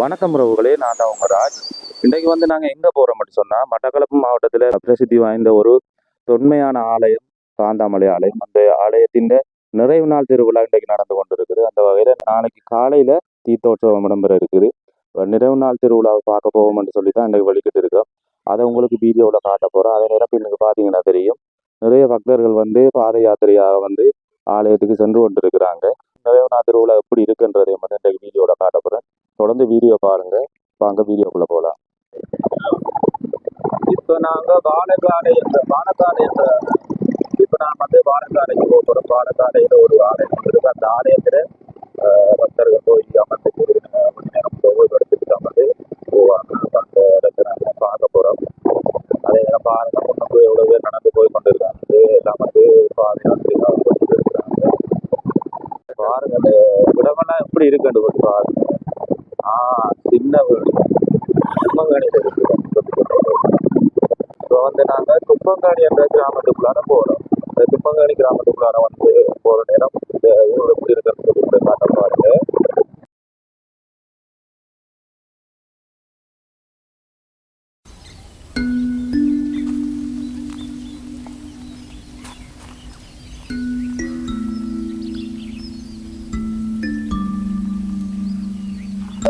வணக்கம் உறவுகளே நான் தான் உங்க ராஜ். இன்றைக்கு வந்து நாங்கள் எங்கே போகிறோம் மட்டும் சொன்னால் மட்டக்களப்பு மாவட்டத்தில் பிரசித்தி வாய்ந்த ஒரு தொன்மையான ஆலயம் காந்தாமலை ஆலயம். அந்த ஆலயத்தின் நிறைவு நாள் திருவிழா இன்றைக்கு நடந்து கொண்டிருக்குது. அந்த வகையில் நாளைக்கு காலையில் தீர்த்தோற்சவம் இடம்பெற இருக்குது. நிறைவு நாள் திருவிழாவை பார்க்க போவோம்னு சொல்லி தான் இன்றைக்கு வலிக்கிட்டு இருக்கோம். அதை உங்களுக்கு வீடியோவில் காட்ட போகிறோம் அதே நேரம் பின்னுக்கு பார்த்தீங்கன்னா தெரியும். நிறைய பக்தர்கள் வந்து பாத யாத்திரையாக வந்து ஆலயத்துக்கு சென்று கொண்டிருக்கிறாங்க. நிறைவு நாள் திருவிழா எப்படி இருக்குன்றதையும் வந்து இன்றைக்கு வீடியோவில் காட்ட போகிறேன் தொடர்ந்து வீடியோ பாருங்க. வாங்க வீடியோக்குள்ள போகலாம் இப்போ நாங்க வானக்காடை என்ற வானக்காடை என்ற இப்போ நான் வந்து வானக்காடைக்கு போக போகிறோம் பாலக்காடையில் ஒரு ஆலயம் ஒன்று இருக்கு. அந்த ஆலயத்தில் பக்தர்கள் போய் அமர்ந்து அஹ், கொஞ்ச நேரம் ஓய்வு எடுத்துட்டு அமர்ந்து போவாங்க. அந்த இடத்துல பார்க்க போகிறோம் அதே நேரம் பாருங்க முன்னுக்கு எவ்வளோ பேர் நடந்து போய் கொண்டிருக்காங்க. எல்லாம் வந்து பாதுகாத்து பாருங்க அந்த இடமெல்லாம் எப்படி இருக்குன்னு பாருங்க. ஆ சின்ன வீடு. குப்பங்காடியில் இருக்குது இப்போ வந்து நாங்கள் குப்பங்காடி என்ற கிராமத்துக்குள்ளார போகிறோம் இந்த குப்பங்காடி கிராமத்துக்குள்ளார வந்து போகிற நேரம் இந்த ஊர் எப்படி இருக்குன்னு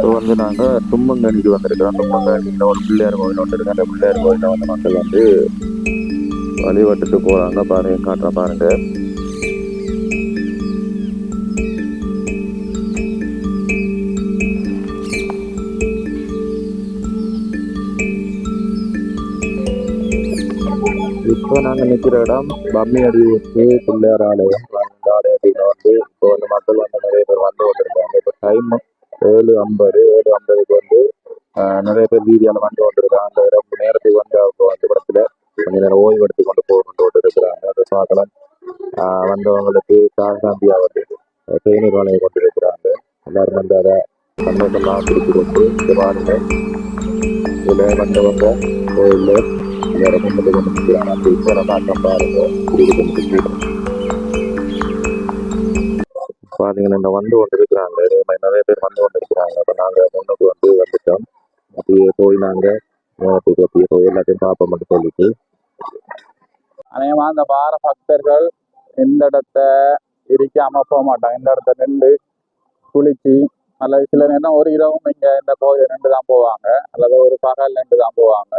இப்போ வந்து நாங்கள் தும்மங்கனிக்கு வந்திருக்கிறோம். தும்மங்கனியில் ஒரு பிள்ளையார் கோவில் ஒன்று இருக்கு. அந்த பிள்ளையார் கோயிலில் வந்து மக்கள் வந்து வழிபட்டுட்டு போகிறாங்க பாருங்க காட்டுற பாருங்க. இப்போ நாங்கள் நிற்கிற இடம் பம்மி அடி பிள்ளையார் ஆலயம். ஐம்பது ஏழு ஐம்பதுக்கு வந்து நிறைய பேர் வீதியால் வந்து கொண்டிருக்காங்க அந்த ரொம்ப நேரத்துக்கு வந்து அவங்க வந்து இடத்துல கொஞ்ச நேரம் ஓய்வு எடுத்து கொண்டு போகணும்னு கொண்டு கொண்டு இருக்கிறாங்க அதை பார்க்கலாம் வந்தவங்களுக்கு சாந்தாந்தியா வந்து தேநீர் வழங்கி கொண்டு இருக்கிறாங்க எல்லாரும் வந்து அதை சந்தோஷமாக பிடிச்சு கொண்டு இந்த பாருங்க இதில் வந்தவங்க கோயிலில் வேற கொண்டு கொண்டு நிற்கிறாங்க அந்த இப்போ பார்க்க பாருங்க. பார்த்தீங்கன்னா இந்த வந்து கொண்டு இருக்கிறாங்க இதே மாதிரி நிறைய பேர் வந்து கொண்டு இருக்கிறாங்க அப்போ நாங்கள் முன்னுக்கு வந்து வந்துட்டோம். அப்படியே போய் நாங்கள் நேரத்துக்கு அப்படியே போய் எல்லாத்தையும் பார்ப்போம் மட்டும் சொல்லிட்டு. அநேகமா அந்த வார பக்தர்கள் இந்த இடத்த இருக்காம போக மாட்டாங்க. இந்த இடத்த நின்று குளிச்சு அல்லது சில நேரம் ஒரு இரவும் இங்கே இந்த கோயில் நின்று தான் போவாங்க. அல்லது ஒரு பகல் நின்று தான் போவாங்க.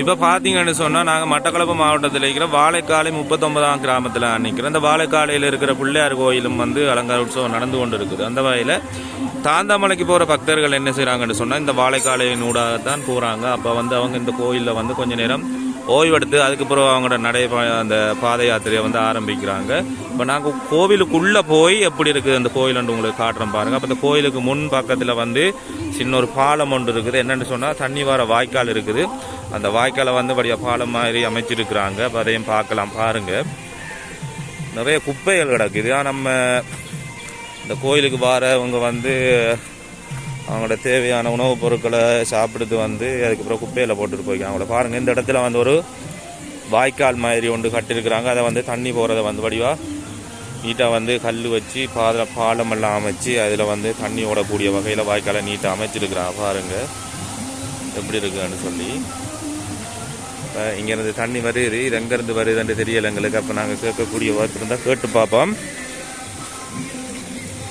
இப்போ பார்த்தீங்கன்னு சொன்னால் நாங்கள் மட்டக்களப்பு மாவட்டத்தில் இருக்கிற வாழைக்காலை முப்பத்தொன்பதாம் கிராமத்தில் நிற்கிறோம் அந்த வாழைக்காலையில் இருக்கிற பிள்ளையார் கோயிலும் வந்து அலங்கார உற்சவம் நடந்து கொண்டு இருக்குது அந்த வகையில் தாந்தாமலைக்கு போகிற பக்தர்கள் என்ன செய்கிறாங்கன்னு சொன்னால் இந்த வாழைக்காலையின் ஊடாகத்தான் போகிறாங்க அப்போ வந்து அவங்க இந்த கோயிலில் வந்து கொஞ்ச நேரம் ஓய்வெடுத்து அதுக்கப்புறம் அவங்களோட நடை அந்த பாத யாத்திரையை வந்து ஆரம்பிக்கிறாங்க. இப்போ நாங்கள் கோவிலுக்குள்ளே போய் எப்படி இருக்குது அந்த கோயில்னு உங்களுக்கு காட்டுறோம் பாருங்கள் அப்போ இந்த கோயிலுக்கு முன் பக்கத்தில் வந்து சின்ன ஒரு பாலம் ஒன்று இருக்குது. என்னென்னு சொன்னால் தண்ணி வர வாய்க்கால் இருக்குது. அந்த வாய்க்காலை வந்து வழியாக பாலம் மாதிரி அமைச்சிருக்கிறாங்க. அப்போ அதையும் பார்க்கலாம் பாருங்கள் நிறைய குப்பைகள் கிடக்குது. ஆனால் நம்ம இந்த கோயிலுக்கு வரவங்க வந்து அவங்களோட தேவையான உணவுப் பொருட்களை சாப்பிட்டு வந்து அதுக்கப்புறம் குப்பையில் போட்டுட்டு போய்க்காங்க அவங்கள பாருங்கள் இந்த இடத்துல வந்து ஒரு வாய்க்கால் மாதிரி ஒன்று கட்டியிருக்கிறாங்க. அதை வந்து தண்ணி போகிறத வந்து வடிவாக நீட்டாக வந்து கல் வச்சு பாத பாலம் எல்லாம் அமைச்சு அதில் வந்து தண்ணி ஓடக்கூடிய வகையில் வாய்க்காலை நீட்டாக அமைச்சிருக்கிறான் பாருங்கள் எப்படி இருக்குன்னு சொல்லி. இப்போ இங்கேருந்து தண்ணி வருது. இது எங்கேருந்து வருதுன்னு தெரியலை எங்களுக்கு. அப்போ நாங்கள் கேட்கக்கூடிய ஒருத்தர் இருந்தால் கேட்டு பார்ப்போம்.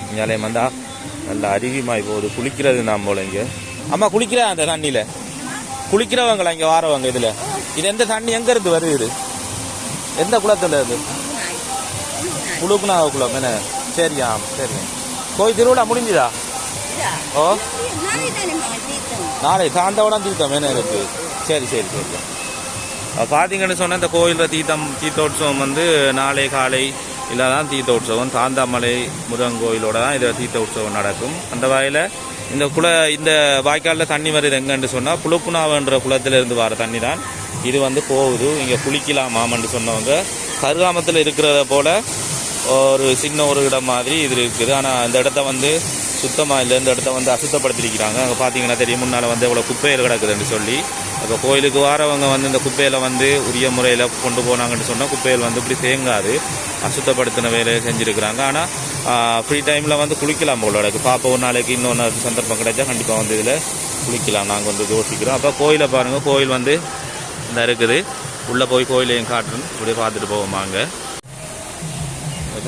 இங்கே வந்தா நல்ல அருவிமாய் போகுது. குளிக்கிறது நாம் போல இங்கே. அம்மா குளிக்கிறா அந்த தண்ணியில்? குளிக்கிறவங்களா இங்கே வாரவங்க இதில்? இது எந்த தண்ணி? எங்கேருந்து வருது இது? எந்த குளத்தில் இது குழுக்குனாவ குளம் என்ன சரியா சரி. கோயில் திருவிழா முடிஞ்சுதா? ஓ? நாளை சாந்தவடம் தீர்த்தம் என்ன இருக்கு? சரி சரி சரி. பார்த்தீங்கன்னு சொன்னால் இந்த கோயிலில் தீர்த்தம் தீர்த்தோற்சவம் வந்து நாளை காலை இல்லை தான் தீர்த்தோற்சவம் தாந்தாமலை முருகன் கோயிலோட தான் இதில் தீர்த்த உற்சவம் நடக்கும். அந்த வகையில் இந்த குள இந்த வாய்க்காலில் தண்ணி வருது எங்கன்னு சொன்னால் புழுப்புனாவுன்ற குளத்திலிருந்து வர தண்ணி தான் இது வந்து போகுது. இங்கே குளிக்கலாமாமன்னு சொன்னவங்க கருகாமத்தில் இருக்கிறத போல் ஒரு சின்ன ஒரு இடம் மாதிரி இது இருக்குது. ஆனால் அந்த இடத்த வந்து சுத்தமாக இல்லை. இந்த இடத்த வந்து அசுத்தப்படுத்திருக்கிறாங்க. அங்கே பார்த்தீங்கன்னா தெரியும் முன்னால் வந்து எவ்வளோ குப்பைகள் கிடக்குதுன்னு சொல்லி. அப்போ கோயிலுக்கு வாரவங்க வந்து இந்த குப்பையில் வந்து உரிய முறையில் கொண்டு போனாங்கன்னு சொன்னால் குப்பையில் வந்து இப்படி தேங்காது அசுத்தப்படுத்தின வேலையை செஞ்சுருக்கிறாங்க. ஆனால் ஃப்ரீ டைமில் வந்து குளிக்கலாம் உங்களோட பாப்பா ஒரு நாளைக்கு இன்னொன்று சந்தர்ப்பம் கிடைச்சா கண்டிப்பாக வந்து இதில் குளிக்கலாம். நாங்கள் வந்து யோசிக்கிறோம். அப்போ கோயிலை பாருங்கள் கோயில் வந்து இந்த இருக்குது. உள்ளே போய் கோயிலையும் காட்டுன்னு இப்படியே பார்த்துட்டு போவோமாங்க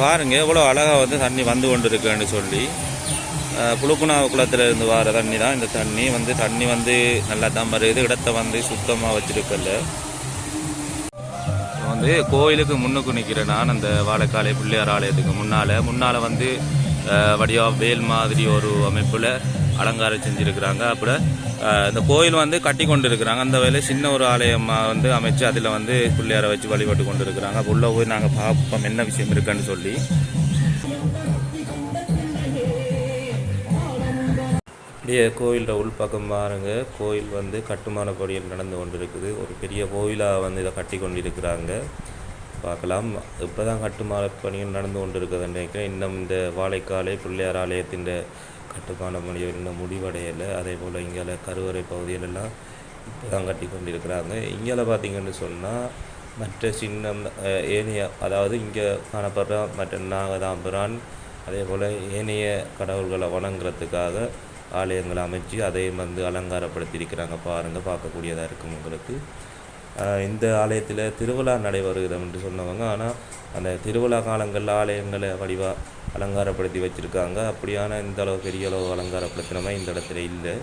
பாருங்கள் எவ்வளோ அழகாக வந்து தண்ணி வந்து கொண்டு இருக்குன்னு சொல்லி. புழுக்குணா குளத்தில் இருந்து வர தண்ணி தான். இந்த தண்ணி வந்து தண்ணி வந்து நல்லா தான் வருது இடத்த வந்து சுத்தமாக வச்சிருக்கல. வந்து கோயிலுக்கு முன்னுக்கு நிற்கிறேன் நான் அந்த வாழைக்காலை பிள்ளையார் ஆலயத்துக்கு முன்னால் முன்னால் வந்து அஹ், வடிவா வேல் மாதிரி ஒரு அமைப்பில் அலங்காரம் செஞ்சுருக்கிறாங்க. அப்புறம் இந்த கோயில் வந்து கட்டி கொண்டு இருக்கிறாங்க அந்த வேலை சின்ன ஒரு ஆலயமாக வந்து அமைச்சு அதில் வந்து பிள்ளையாரை வச்சு வழிபட்டு கொண்டு இருக்கிறாங்க உள்ளே போய் நாங்கள் பார்ப்போம் என்ன விஷயம் இருக்குன்னு சொல்லி. அப்படியே கோயிலோட உள்பக்கம் பாருங்கள் கோயில் வந்து கட்டுமான பணிகள் நடந்து கொண்டு இருக்குது ஒரு பெரிய கோயிலாக வந்து இதை கட்டி கொண்டிருக்கிறாங்க. பார்க்கலாம். இப்போ தான் கட்டுமான பணிகள் நடந்து கொண்டு இருக்குது நினைக்கிறேன். இன்னும் இந்த வாழைக்காலை பிள்ளையார் ஆலயத்தின் கட்டுமான பணிகள் இன்னும் முடிவடையலை. அதே போல் இங்கே கருவறை பகுதியிலெல்லாம் இப்போ தான் கட்டி கொண்டிருக்கிறாங்க. இங்கே பார்த்தீங்கன்னு சொன்னால் மற்ற சின்னம் ஏனைய அதாவது இங்கே காணப்படுற மற்ற நாகதாம்புரான் அதே போல் ஏனைய கடவுள்களை வணங்குறதுக்காக ஆலயங்களை அமைச்சு அதையும் வந்து அலங்காரப்படுத்தியிருக்கிறாங்க. பாருங்கள் பார்க்கக்கூடியதாக இருக்கும் உங்களுக்கு. இந்த ஆலயத்தில் திருவிழா நடைபெறுகிறது என்று சொன்னவங்க. ஆனால் அந்த திருவிழா காலங்களில் ஆலயங்களை வடிவாக அலங்காரப்படுத்தி வச்சுருக்காங்க. அப்படியான இந்த அளவு பெரிய அளவு அலங்காரப்படுத்தினமா? இந்த இடத்துல இல்லை.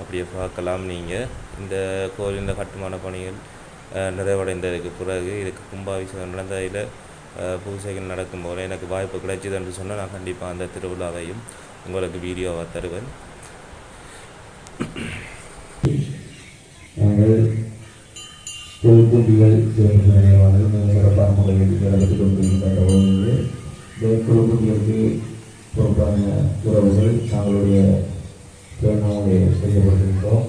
அப்படியே பார்க்கலாம் நீங்கள் இந்த கோயிலில் கட்டுமான பணிகள் நிறைவடைந்ததுக்கு பிறகு இதுக்கு கும்பாபிஷேகம் நடந்ததில் பூசைகள் நடக்கும்போது நடக்கும் போது எனக்கு வாய்ப்பு கிடைச்சிது என்று சொன்னால் நான் கண்டிப்பாக அந்த திருவிழாவையும் உங்களுக்கு வீடியோவாக தருவேன். நாங்கள் சிறப்பு நினைவாக மிக சிறப்பான முறையில் கொண்டிருக்கின்ற பொழுது இந்த பொறுப்பான உறவுகள் தங்களுடைய பேரணாவை செய்யப்பட்டிருக்கிறோம்.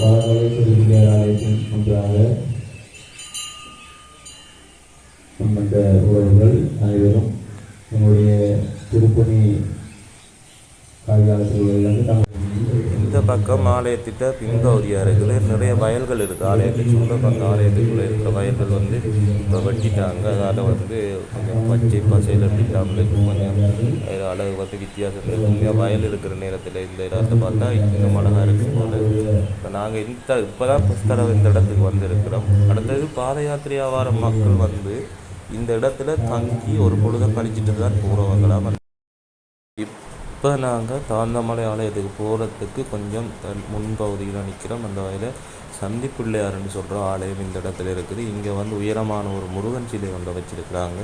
வளங்களை சிறுபிள்ளையார் ஆலயத்தின் நம்முடைய உறவுகள் அனைவரும் நம்முடைய திருப்பணி காரியாலயத்தில் வந்து தங்கள் இந்த பக்கம் ஆலயத்திட்ட பின்பகுதியாக இருக்குது நிறைய வயல்கள் இருக்குது ஆலயத்தை உள்ள பக்கம் ஆலயத்துக்குள்ளே இருக்கிற வயல்கள் வந்து இப்போ வெட்டிட்டாங்க. அதால் வந்து கொஞ்சம் பச்சை பசையில் வெட்டிட்டாங்க கொஞ்சம் அது அழகு வந்து வித்தியாசம் இருக்குது இங்கே வயல் இருக்கிற நேரத்தில் இந்த இடத்தை பார்த்தா இன்னும் அழகாக இருக்கும் போல. இப்போ நாங்கள் இந்த இப்போ தான் ஃபஸ்ட் தடவை இந்த இடத்துக்கு வந்திருக்கிறோம். அடுத்தது பாத யாத்திரையாக வர மக்கள் வந்து இந்த இடத்துல தங்கி ஒரு பொழுதை கழிச்சிட்டு தான் போகிறவங்களாம் இப்போ நாங்கள் தாந்தமலை ஆலயத்துக்கு போகிறதுக்கு கொஞ்சம் முன்பகுதியில் நிற்கிறோம் அந்த வகையில் சந்தி பிள்ளையார்னு சொல்கிற ஆலயம் இந்த இடத்துல இருக்குது. இங்கே வந்து உயரமான ஒரு முருகன் சிலை ஒன்றை வச்சுருக்கிறாங்க.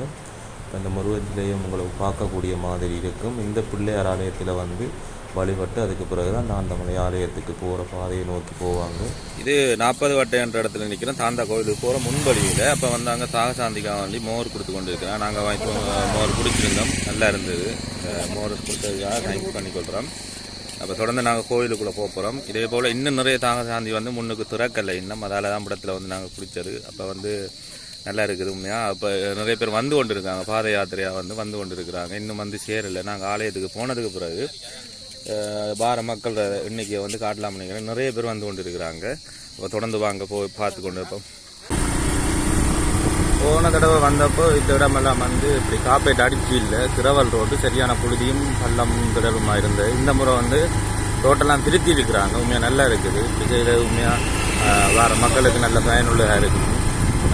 அந்த முருகன் சிலையை உங்களுக்கு பார்க்கக்கூடிய மாதிரி இருக்கும். இந்த பிள்ளையார் ஆலயத்தில் வந்து வழிபட்டு அதுக்கு பிறகு தான் தாந்தமலை ஆலயத்துக்கு போகிற பாதையை நோக்கி போவாங்க. இது நாற்பது வட்டை என்ற இடத்துல நிற்கிறோம் தாந்தா கோயிலுக்கு போகிற முன்வழியில் அப்போ வந்தாங்க சாகசாந்திக்காக வண்டி மோர் கொடுத்து கொண்டு இருக்கிறேன் நாங்கள் வாங்கி மோர் குடிச்சிருந்தோம். நல்லா இருந்தது. மோர் கொடுத்ததுக்காக தேங்க்ஸ் பண்ணிக்கொள்கிறோம் அப்போ தொடர்ந்து நாங்கள் கோயிலுக்குள்ளே போக போகிறோம் இதே போல் இன்னும் நிறைய தாகசாந்தி வந்து முன்னுக்கு திறக்கலை இன்னும். அதால் தான் படத்தில் வந்து நாங்கள் குடித்தது அப்போ வந்து நல்லா இருக்குது உண்மையாக அப்போ நிறைய பேர் வந்து கொண்டு இருக்காங்க பாத யாத்திரையாக வந்து வந்து கொண்டு இருக்கிறாங்க இன்னும் வந்து சேரலை. நாங்கள் ஆலயத்துக்கு போனதுக்கு பிறகு வார மக்கள் இன்னைக்கு வந்து காட்டலாம் நினைக்கிறேன். நிறைய பேர் வந்து கொண்டு இருக்கிறாங்க தொடர்ந்து வாங்க போய் பார்த்து கொண்டு இருப்போம். போன தடவை வந்தப்போ இந்த இடமெல்லாம் வந்து இப்படி காப்பேட் அடிச்சு இல்லை திரவல் ரோடு சரியான புழுதியும் பள்ளம் திடலுமாக இருந்தது. இந்த முறை வந்து ரோட்டெல்லாம் திருத்தி இருக்கிறாங்க. உண்மையாக நல்லா இருக்குது. இப்படி உண்மையாக வார மக்களுக்கு நல்ல பயனுள்ளதாக இருக்குது.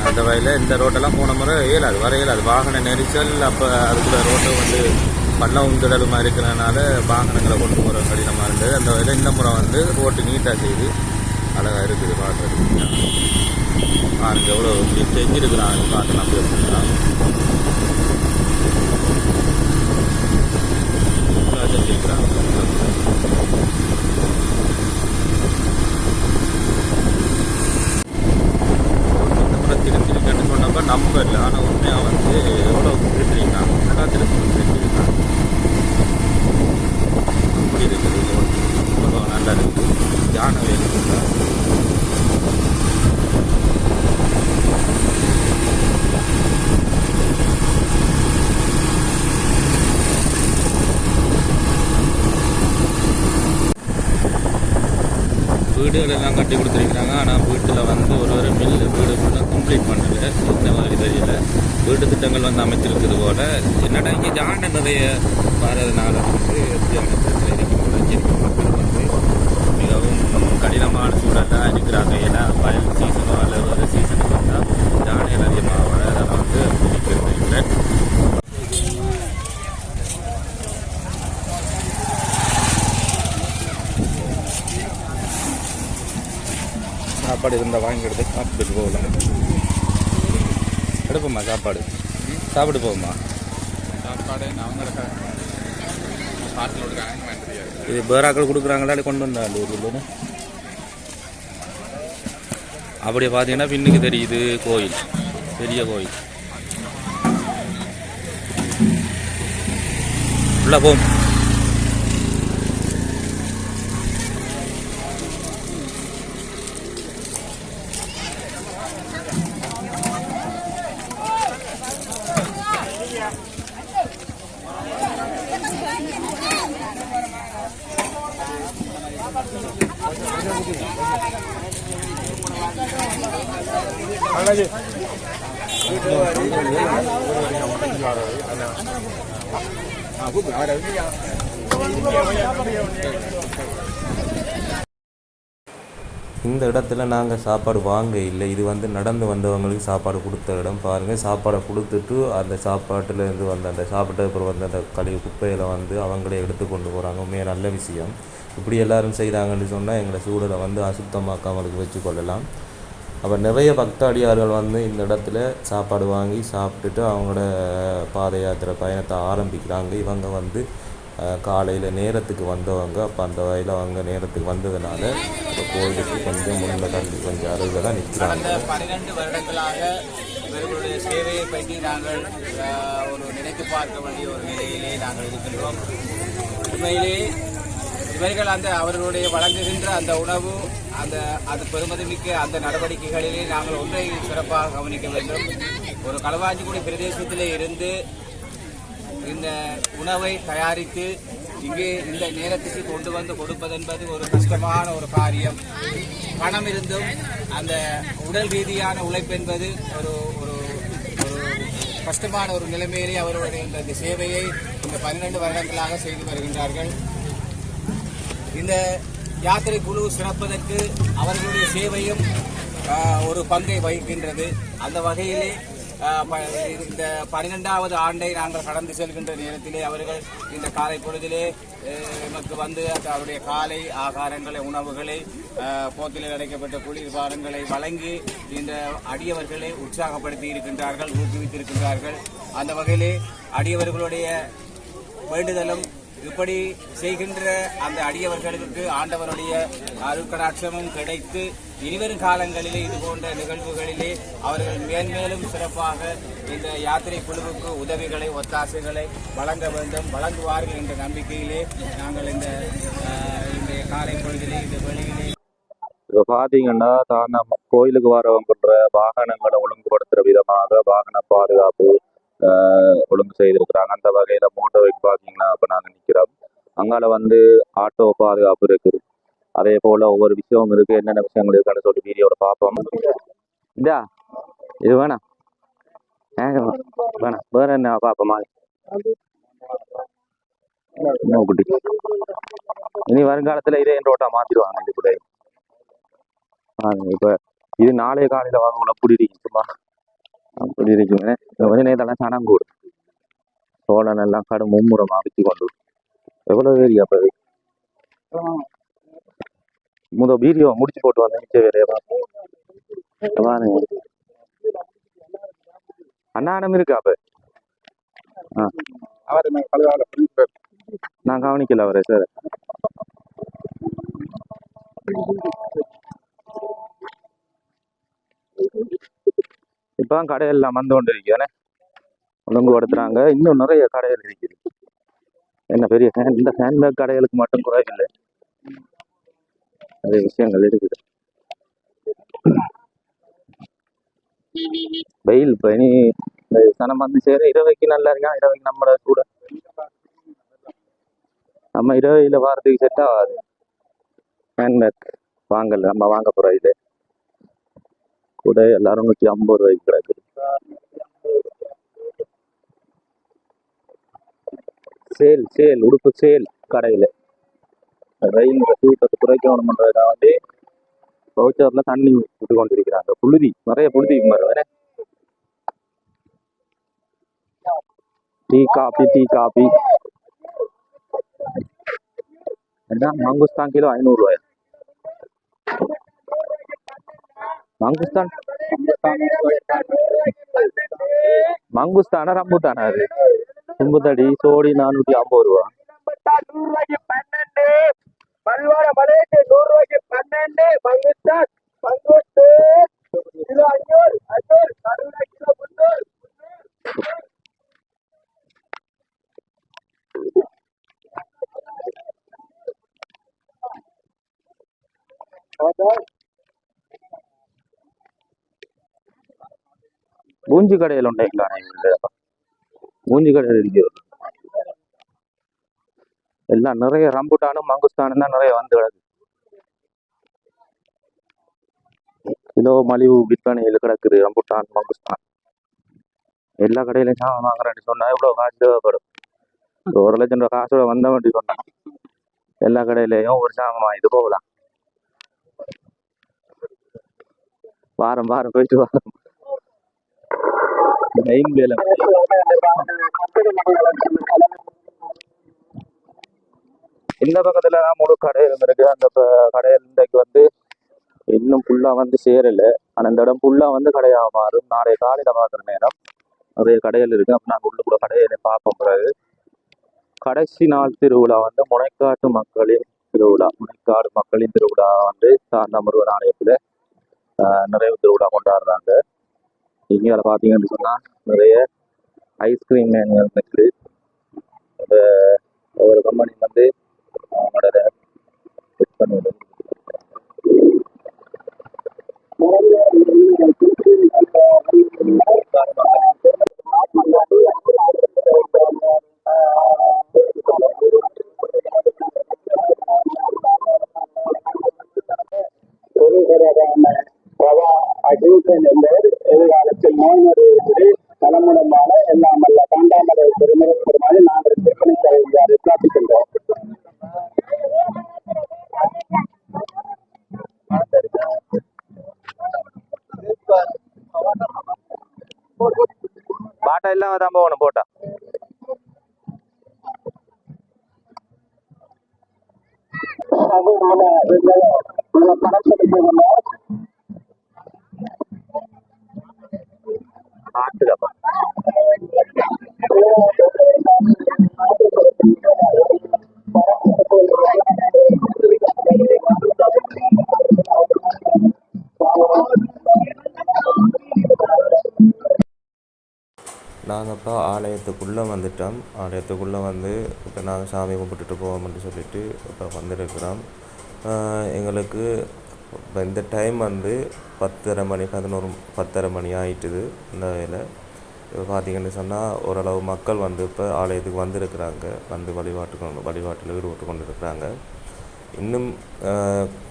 அந்த வகையில் இந்த ரோட்டெல்லாம் போன முறை இயலாது வர இயலாது. வாகன நெரிசல் அப்போ அதுக்குள்ள ரோட்டை வந்து பள்ளம் திடலுமா இருக்கிறதுனால வாகனங்களை கொண்டு போகிற கடினமாக இருந்தது. அந்த வகையில் இந்த முறை வந்து ரோட்டு நீட்டாக செய்து அழகாக இருக்குது பார்க்குறதுக்கு. பாருங்க எவ்வளோ செஞ்சிருக்கிறாங்க. பார்க்கலாம் பேசுகிறான் திருத்திருக்கேன்னு சொன்னப்ப இல்லை ஆனால் உண்மையாக வந்து எவ்வளோ திருத்திருக்காங்க? நல்லா திருப்பி செஞ்சிருக்காங்க அப்படி இருக்குது உலகம் நல்லா இருக்குது யானை வேணுங்களா வீடுகள் எல்லாம் கட்டி கொடுத்துருக்குறாங்க. ஆனால் வீட்டில் வந்து ஒரு ஒரு மில்லு வீடு ஃபுல்லாக கம்ப்ளீட் பண்ணல. என்ன மாதிரி தெரியல. வீட்டு திட்டங்கள் வந்து அமைச்சிருக்கிறது போல என்னடா இங்கே ஜாண்ட நிறைய வரதுனால வந்து தியானத்தில் இருக்கும் மக்கள் வந்து மிகவும் கடினமான சூழலாக இருக்கிறாங்க. ஏன்னா வயல் சீசனோ அல்லது ஒரு சீசனுக்கு வந்தால் ஜானைகள் அதிகமாக வர அதெல்லாம் வந்து பிடிக்கிறது இல்லை. சாப்பாடு இருந்தால் வாங்கி எடுத்து சாப்பிட்டுட்டு போகலாம். எடுப்போம்மா சாப்பாடு? சாப்பிட்டு போவோம்மா சாப்பாடு அவங்க இது பேராக்கள் கொடுக்குறாங்களா? கொண்டு வந்தாங்க ஊரில் அப்படியே பார்த்தீங்கன்னா பின்னுக்கு தெரியுது கோயில். பெரிய கோயில். உள்ள போம் இந்த இடத்துல நாங்கள் சாப்பாடு வாங்க இல்லை. இது வந்து நடந்து வந்தவங்களுக்கு சாப்பாடு கொடுத்த இடம். பாருங்கள் சாப்பாடை கொடுத்துட்டு அந்த சாப்பாட்டுல இருந்து வந்த அந்த சாப்பிட்ட அப்புறம் வந்த அந்த கழிவு குப்பையில் வந்து அவங்களே எடுத்து கொண்டு போகிறாங்க உண்மையாக நல்ல விஷயம். இப்படி எல்லாரும் செய்கிறாங்கன்னு சொன்னால் எங்களை சூழலை வந்து அசுத்தமாக்காமலுக்கு வச்சு கொள்ளலாம். அப்போ நிறைய பக்தாடியார்கள் வந்து இந்த இடத்துல சாப்பாடு வாங்கி சாப்பிட்டுட்டு அவங்களோட பாத யாத்திரை பயணத்தை ஆரம்பிக்கிறாங்க. இவங்க வந்து காலையில் நேரத்துக்கு வந்தவங்க. அப்போ அந்த வகையில் அவங்க நேரத்துக்கு வந்ததுனால இப்போ கோயிலுக்கு கொஞ்சம் முன்ன தள்ளி கொஞ்சம் அருகில் தான் நிற்கிறாங்க பன்னிரெண்டு வருடங்களாக இவர்களுடைய சேவையை பற்றி நாங்கள் ஒரு நினைத்து பார்க்க வேண்டிய ஒரு நிலையிலே நாங்கள் இருக்கின்றோம். உண்மையிலே இவர்கள் அந்த அவர்களுடைய வழங்குகின்ற அந்த உணவு அந்த அது பெருமதிமிக்க அந்த நடவடிக்கைகளிலே நாங்கள் ஒன்றை சிறப்பாக கவனிக்க வேண்டும். ஒரு களவாஞ்சிக்குடி பிரதேசத்திலே இருந்து இந்த உணவை தயாரித்து இங்கே இந்த நேரத்துக்கு கொண்டு வந்து கொடுப்பது என்பது ஒரு கஷ்டமான ஒரு காரியம். பணம் இருந்தும் அந்த உடல் ரீதியான உழைப்பு என்பது ஒரு ஒரு ஒரு கஷ்டமான ஒரு நிலைமையிலே அவர்களுடைய இந்த சேவையை இந்த பன்னிரண்டு வருடங்களாக செய்து வருகின்றார்கள். இந்த யாத்திரை குழு சிறப்பதற்கு அவர்களுடைய சேவையும் ஒரு பங்கை வகிக்கின்றது. அந்த வகையிலே இந்த பன்னிரெண்டாவது ஆண்டை நாங்கள் கடந்து செல்கின்ற நேரத்திலே அவர்கள் இந்த காலை பொழுதிலே ஆஹ், எமக்கு வந்து அவருடைய காலை ஆகாரங்களை உணவுகளை போத்திலே அடைக்கப்பட்ட குளிர்பானங்களை வழங்கி இந்த அடியவர்களை உற்சாகப்படுத்தி இருக்கின்றார்கள் ஊக்குவித்திருக்கின்றார்கள். அந்த வகையிலே அடியவர்களுடைய வேண்டுதலும் இப்படி செய்கின்ற அந்த அடியவர்களுக்கு ஆண்டவருடைய அருக்கடாட்சமும் கிடைத்து இனிவரும் காலங்களிலே இது போன்ற நிகழ்வுகளிலே அவர்கள் மேன்மேலும் சிறப்பாக இந்த யாத்திரை குழுவுக்கு உதவிகளை ஒத்தாசைகளை வழங்க வேண்டும் வழங்குவார்கள் என்ற நம்பிக்கையிலே நாங்கள் இந்த இன்றைய காலை பொழுதிலே இந்த வெளியிலே இப்போ பார்த்தீங்கன்னா தான் நம்ம கோயிலுக்கு வரவங்கன்ற வாகனங்களை ஒழுங்குபடுத்துகிற விதமாக வாகன பாதுகாப்பு ஒழுங்கு செய்திருக்கிறாங்க. அந்த வகையில மோட்டோ பைக் பார்க்கிங்லாம் இப்போ நாங்கள் நிற்கிறோம் அங்கால வந்து ஆட்டோ பாதுகாப்பு இருக்குது. அதே போல ஒவ்வொரு விஷயமும் இருக்கு. என்னென்ன விஷயங்கள் இருக்குன்னு சொல்லி வீடியோட பார்ப்போம். இதா இது வேணாம் வேணாம் வேற என்ன பார்ப்போமா? குட்டி? இனி வருங்காலத்துல இதே ரோட்டா மாத்திடுவாங்க இது கூட இப்போ இப்ப இது நாளைய காலையில வாங்க உள்ள இருக்கு சும்மா. அப்படி இருக்குங்க கொஞ்ச நேரத்தெல்லாம் சனங்கூடு. சோழன் எல்லாம் கடும் மும்முரம் அவிச்சு கொண்டு எவ்வளோ ஏரியா அப்ப முத வீடியோ முடிச்சு போட்டு வந்தேன் மிச்ச வேலையை பார்ப்போம் பாருங்க அண்ணாடம் இருக்கா அப்ப? நான் கவனிக்கல அவரே சார் Thank you. இப்பதான் கடையெல்லாம் வந்து கொண்டு இருக்கானே ஒழுங்குபடுத்துறாங்க இன்னும் நிறைய கடைகள் இருக்குது. என்ன பெரிய hand- இந்த ஹேண்ட்பேக் கடைகளுக்கு மட்டும் குறையில்லை நிறைய விஷயங்கள் இருக்குது. வெயில் பனி சனம் வந்து சேர இரவைக்கு நல்லா இருக்கா இரவைக்கு நம்மள கூட. நம்ம இரவையில் வாரத்துக்கு செட் ஆகாது. ஹேண்ட்பேக் வாங்கல நம்ம வாங்க போகிறோம் இது. கூட எல்லாரும் நூற்றி ஐம்பது ரூபாய்க்கு கிடக்குது சேல் சேல் உடுப்பு சேல் கடையில். ரயில் சூட்டத்தை குறைக்கணுன்றதுக்காக வந்து பவுச்சரில் தண்ணி விட்டு கொண்டிருக்கிறாங்க. புழுதி நிறைய புழுதி மாதிரி வேற. Tea coffee tea coffee. என்ன? மங்குஸ்தான் கிலோ ஐநூறுரூவாயா மங்குஸ்தான் மங்குஸ்தானா ரம்புட்டானா அது? தும்புத்தடி சோடி நானூற்றி ஐம்பது ரூபா. மூஞ்சி கடையில் உண்டே ஊஞ்சி கடையில் இருக்கிறது எல்லாம் நிறைய ரம்புட்டானும் மங்குஸ்தானும் தான் நிறைய வந்து கிடக்கு. கிலோ மலிவு விற்பனையில் கிடக்குது ரம்புட்டான் மங்குஸ்தான். எல்லா கடையிலையும் சாமான் வாங்குறேன்னு சொன்னா எவ்வளோ காசு தேவைப்படும்? ஒரு லட்சம் ரூபா காசோட வந்தவன்ட்டு சொன்னான். எல்லா கடையிலையும் ஒரு சாமான் வாங்கிட்டு போகலாம். வாரம் வாரம் போயிட்டு வாரம் மெயின் இந்த பக்கத்துல தான் முழு கடை இருந்திருக்கு அந்த ப- கடையில் இன்றைக்கு வந்து இன்னும் ஃபுல்லா வந்து சேரல. ஆனா இந்த இடம் ஃபுல்லா வந்து கடையாக மாறும். நாளைய காலையில பார்க்குற நேரம் நிறைய கடைகள் இருக்கு. அப்ப உள்ள உள்ளுக்குள்ள கடையில பார்ப்போம் பிறகு கடைசி நாள் திருவிழா வந்து முனைக்காட்டு மக்களின் திருவிழா. முனைக்காடு மக்களின் திருவிழா வந்து சாந்தாமுருகன் ஆலயத்துல நிறைவு திருவிழா கொண்டாடுறாங்க. இங்க அதில் பார்த்தீங்கன்னு சொன்னா நிறைய ஐஸ்கிரீம் இருக்குது இந்த ஒரு கம்பெனி வந்து அவங்களோட செக் பண்ணிடுது. பாட்டா இல்லாம தான் போகணும் போட்டா அது நாங்கள் இப்போ ஆலயத்துக்குள்ளே வந்துட்டோம். ஆலயத்துக்குள்ளே வந்து இப்போ நாங்கள் சாமி கும்பிட்டுட்டு போவோம்னு சொல்லிட்டு இப்போ வந்திருக்கிறோம். எங்களுக்கு இப்போ இந்த டைம் வந்து பத்தரை மணி பதினோரு பத்தரை மணி ஆயிட்டுது இந்த வேலை. இப்போ பார்த்தீங்கன்னு சொன்னால் ஓரளவு மக்கள் வந்து இப்போ ஆலயத்துக்கு வந்திருக்கிறாங்க. வந்து வழிபாட்டு கொண்டு வழிபாட்டில் ஈடுபட்டு கொண்டு இருக்கிறாங்க இன்னும்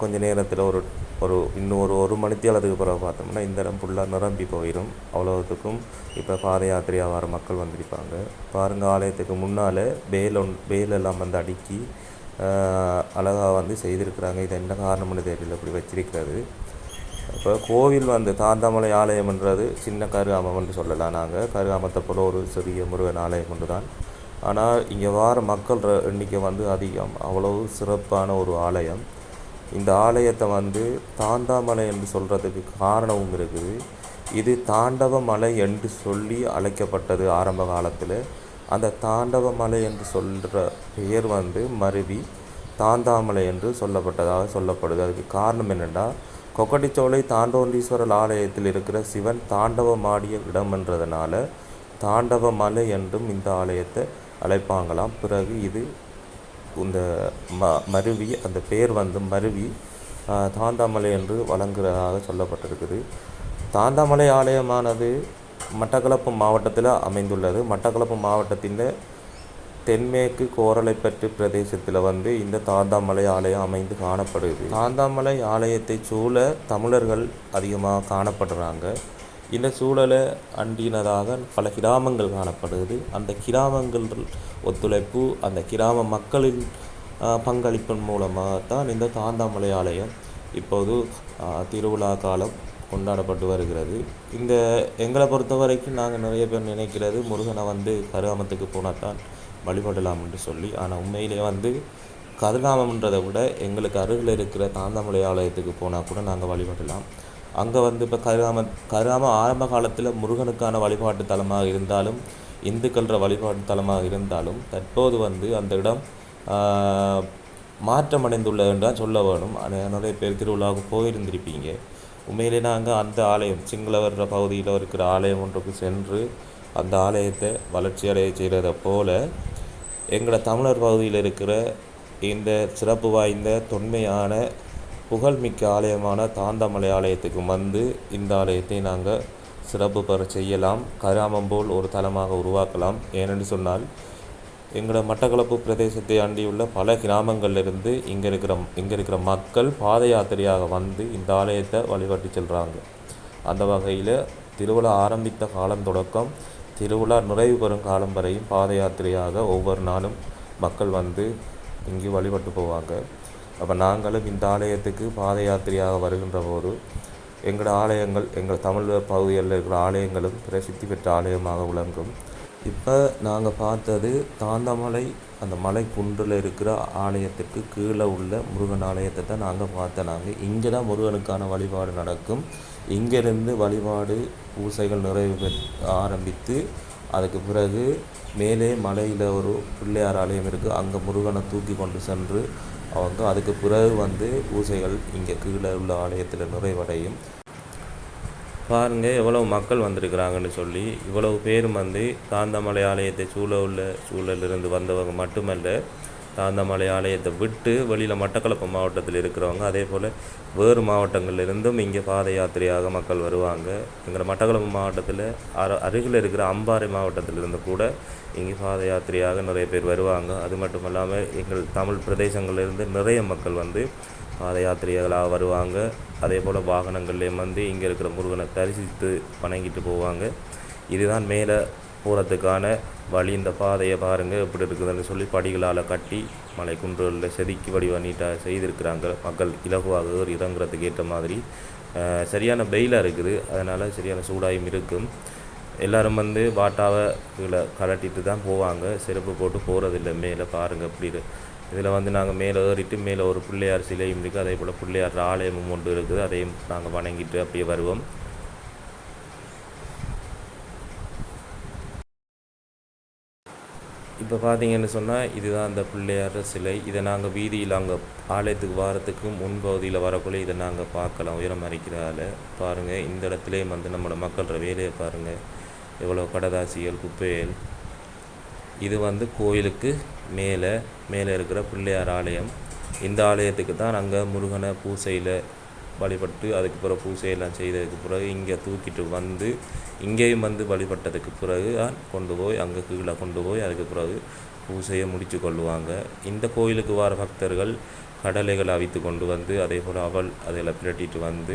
கொஞ்சம் கொஞ்ச நேரத்தில் ஒரு ஒரு இன்னும் ஒரு ஒரு மணித்தியாலத்துக்கு பிறகு பார்த்தோம்னா இந்த இடம் ஃபுல்லாக நிரம்பி போயிடும். அவ்வளோத்துக்கும் இப்போ பாத யாத்திரையாக வர மக்கள் வந்திருப்பாங்க. பாருங்க ஆலயத்துக்கு முன்னால் வேல் ஒன் வேல் எல்லாம் வந்து அடுக்கி அழகாக வந்து செய்திருக்கிறாங்க. இது என்ன காரணம்னு தெரியல இப்படி வச்சிருக்கிறது. இப்போ கோவில் வந்து தாந்தாமலை ஆலயம்ன்றது சின்ன கருகாமம்னு சொல்லலாம் நாங்கள் கருகாமத்தை போல ஒரு சிறிய முருகன் ஆலயம் ஒன்று தான் ஆனால் இங்கே வார மக்கள் எண்ணிக்கை வந்து அதிகம். அவ்வளவு சிறப்பான ஒரு ஆலயம். இந்த ஆலயத்தை வந்து தாந்தாமலை என்று சொல்கிறதுக்கு காரணமும் இருக்குது. இது தாண்டவ மலை என்று சொல்லி அழைக்கப்பட்டது ஆரம்ப காலத்தில். அந்த தாண்டவ மலை என்று சொல்கிற பெயர் வந்து மருவி தாந்தாமலை என்று சொல்லப்பட்டதாக சொல்லப்படுது. அதுக்கு காரணம் என்னென்னா கொக்கட்டிச்சோலை தாண்டோண்டீஸ்வரர் ஆலயத்தில் இருக்கிற சிவன் தாண்டவமாடிய இடம்ன்றதுனால தாண்டவ மலை என்றும் இந்த ஆலயத்தை அழைப்பாங்களாம். பிறகு இது இந்த ம மருவி அந்த பேர் வந்து மருவி தாந்தாமலை என்று வழங்குறதாக சொல்லப்பட்டிருக்குது. தாந்தாமலை ஆலயமானது மட்டக்களப்பு மாவட்டத்தில் அமைந்துள்ளது. மட்டக்களப்பு மாவட்டத்தின் தென்மேற்கு கோரளைப்பற்று பிரதேசத்தில் வந்து இந்த தாந்தாமலை ஆலயம் அமைந்து காணப்படுது. தாந்தாமலை ஆலயத்தை சூழ தமிழர்கள் அதிகமாக காணப்படுறாங்க. இந்த சூழலை அண்டினதாக பல கிராமங்கள் காணப்படுது அந்த கிராமங்கள் ஒத்துழைப்பு அந்த கிராம மக்களின் பங்களிப்பின் பங்களிப்பின் மூலமாகத்தான் இந்த தாந்தாமலை ஆலயம் இப்போது திருவிழா காலம் கொண்டாடப்பட்டு வருகிறது. இந்த எங்களை பொறுத்த வரைக்கும் நாங்கள் நிறைய பேர் நினைக்கிறது முருகனை வந்து கருகாமத்துக்கு போனால் தான் வழிபடலாம் என்று சொல்லி. ஆனால் உண்மையிலே வந்து கருகாமன்றதை விட எங்களுக்கு அருகில் இருக்கிற தாந்தாமலை ஆலயத்துக்கு போனால் கூட நாங்கள் வழிபடலாம். அங்கே வந்து இப்போ கருகாம கருகாம ஆரம்ப காலத்தில் முருகனுக்கான வழிபாட்டு தலமாக இருந்தாலும் இந்துக்கள்ற வழிபாட்டு தலமாக இருந்தாலும் தற்போது வந்து அந்த இடம் மாற்றமடைந்துள்ளது தான் சொல்ல வேணும். நிறைய பேர் திருவிழாவுக்கு போயிருந்திருப்பீங்க. உண்மையிலே நாங்கள் அந்த ஆலயம் சிங்களவர்ற பகுதியில் இருக்கிற ஆலயம் ஒன்றுக்கு சென்று அந்த ஆலயத்தை வளர்ச்சி அடைய செய்கிறத போல எங்களோட தமிழர் பகுதியில் இருக்கிற இந்த சிறப்பு வாய்ந்த தொன்மையான புகழ்மிக்க ஆலயமான தாந்தமலை ஆலயத்துக்கு வந்து இந்த ஆலயத்தை நாங்கள் சிறப்பு பெற செய்யலாம். கராமம் போல் ஒரு தலமாக உருவாக்கலாம். ஏனென்று சொன்னால் எங்களோட மட்டக்களப்பு பிரதேசத்தை அண்டியுள்ள பல கிராமங்கள்லேருந்து இங்கே இருக்கிற இங்கே இருக்கிற மக்கள் பாத யாத்திரையாக வந்து இந்த ஆலயத்தை வழிபட்டு செல்கிறாங்க அந்த வகையில் திருவிழா ஆரம்பித்த காலம் தொடக்கம் திருவிழா நிறைவு பெறும் காலம் வரையும் பாத யாத்திரையாக ஒவ்வொரு நாளும் மக்கள் வந்து இங்கே வழிபட்டு போவாங்க. அப்போ நாங்களும் இந்த ஆலயத்துக்கு பாத யாத்திரையாக வருகின்ற போது எங்களோட ஆலயங்கள் எங்கள் தமிழ் பகுதிகளில் இருக்கிற ஆலயங்களும் பிரசித்தி பெற்ற ஆலயமாக விளங்கும். இப்போ நாங்கள் பார்த்தது தாந்தமலை அந்த மலை குன்றில் இருக்கிற ஆலயத்துக்கு கீழே உள்ள முருகன் ஆலயத்தை தான் நாங்கள் பார்த்தோம். நாங்கள் இங்கே தான் முருகனுக்கான வழிபாடு நடக்கும். இங்கேருந்து வழிபாடு பூசைகள் நிறைவு பெற் ஆரம்பித்து அதுக்கு பிறகு மேலே மலையில் ஒரு பிள்ளையார் ஆலயம் இருக்குது அங்கே முருகனை தூக்கி கொண்டு சென்று அவங்க அதுக்கு பிறகு வந்து பூசைகள் இங்கே கீழே உள்ள ஆலயத்தில் நிறைவடையும். பாருங்கள் எவ்வளவு மக்கள் வந்திருக்கிறாங்கன்னு சொல்லி இவ்வளவு பேரும் வந்து காந்தமலை ஆலயத்தை சூழ உள்ள சூழலிருந்து வந்தவங்க மட்டுமல்ல தாந்தமலை ஆலயத்தை விட்டு வெளியில் மட்டக்களப்பு மாவட்டத்தில் இருக்கிறவங்க அதே போல் வேறு மாவட்டங்களிலிருந்தும் இங்கே பாத யாத்திரையாக மக்கள் வருவாங்க. எங்கள் மட்டக்களப்பு மாவட்டத்தில் அரு அருகில் இருக்கிற அம்பாறை மாவட்டத்திலிருந்து கூட இங்கே பாத யாத்திரையாக நிறைய பேர் வருவாங்க. அது மட்டும் இல்லாமல் எங்கள் தமிழ் பிரதேசங்களிலிருந்து நிறைய மக்கள் வந்து பாத யாத்திரைகளாக வருவாங்க. அதே போல் வாகனங்கள்லேயும் வந்து இங்கே இருக்கிற முருகனை தரிசித்து வணங்கிட்டு போவாங்க. இதுதான் மேலே போகிறதுக்கான வழி இந்த பாதையை பாருங்கள் எப்படி இருக்குதுன்னு சொல்லி படிகளால் கட்டி மலை குன்றுகளில் செதுக்கி வடிவ நீட்டாக செய்திருக்கிறாங்க. மக்கள் இலகுவாக ஒரு இறங்குறதுக்கு ஏற்ற மாதிரி. சரியான வெயிலாக இருக்குது. அதனால் சரியான சூடாயும் இருக்கும். எல்லாரும் வந்து பாட்டாவை கீழே கலட்டிட்டு தான் போவாங்க. செருப்பு போட்டு போகிறதில்ல மேலே பாருங்கள் அப்படி இதில் வந்து நாங்கள் மேலே ஏறிட்டு மேலே ஒரு பிள்ளையார் சிலையும் இருக்குது அதே போல் பிள்ளையார் ஆலயமும் ஒன்று இருக்குது. அதையும் நாங்கள் வணங்கிட்டு அப்படியே வருவோம். இப்போ பார்த்தீங்கன்னு சொன்னால் இதுதான் அந்த பிள்ளையார் சிலை. இதை நாங்கள் வீதியில் அங்கே ஆலயத்துக்கு வாரத்துக்கு முன்பகுதியில் வரக்குள்ளே இதை நாங்கள் பார்க்கலாம். உயரம் அறிக்கிறால பாருங்கள் இந்த இடத்துலையும் வந்து நம்மளோட மக்களோட வேலையை பாருங்கள் எவ்வளோ கடதாசிகள் குப்பைகள். இது வந்து கோயிலுக்கு மேலே மேலே இருக்கிற பிள்ளையார் ஆலயம். இந்த ஆலயத்துக்கு தான் நாங்கள் முருகனை பூசையில் வழிபட்டு அதுக்கு பிறகு பூசையெல்லாம் செய்ததுக்கு பிறகு இங்கே தூக்கிட்டு வந்து இங்கேயும் வந்து வழிபட்டதுக்கு பிறகு கொண்டு போய் அங்கே கீழே கொண்டு போய் அதுக்கு பிறகு பூசையை முடித்து கொள்ளுவாங்க. இந்த கோயிலுக்கு வர பக்தர்கள் கடலைகளை அவித்து கொண்டு வந்து அதே போல் அவள் அதில் பிரட்டிட்டு வந்து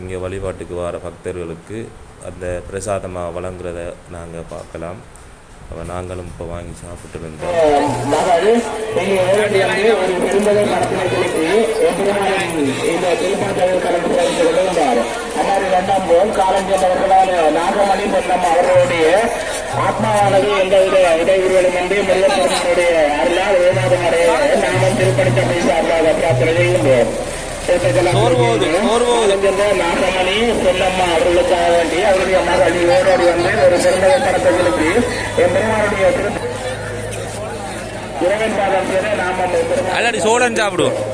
இங்கே வழிபாட்டுக்கு வர பக்தர்களுக்கு அந்த பிரசாதமாக வழங்குறத நாங்கள் பார்க்கலாம். அப்போ நாங்களும் இப்போ வாங்கி சாப்பிட்டு இருந்தோம் இரண்டாம் போல் காலஞ்சென்றவர்களான நாகமணி பொன்னம் அவர்களுடைய ஆத்மாவானது எந்தவித முருகப்பெருமானுடைய அருளால் வேதாதம் அடைய நாமும் திருப்பணிச்சபை சார்பாக பிரார்த்தனை செய்கின்றோம் நாகமணி பொன்னம்மா அவர்களுக்காக வேண்டி அவருடைய மகள் ஓடோடி வந்து ஒரு பெரும்பகை படத்தை செலுத்தி எம்பெருமானுடைய திரு இறைவன் பாதம் பெற சோழன் சாப்பிடுவோம்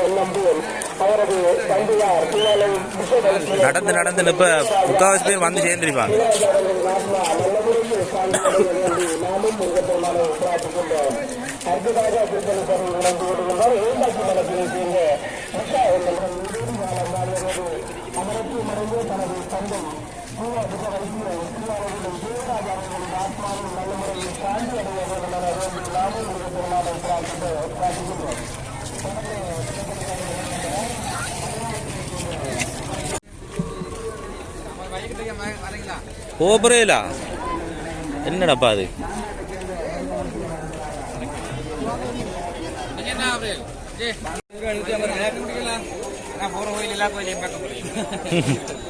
குறை இருக்கிறான் தளத்தினை சிறப்பியுள்ளார் அவர்களில் எண்ணம் போல் அவரது தந்தையார் திருவாலை நடந்து நடந்து இப்ப முக்காவாசி பேர் வந்து சேர்ந்துருப்பாங்க. போபரேலா என்னடாப்பா அது போற கோயில் எல்லா கோயிலையும் பார்க்க முடியும்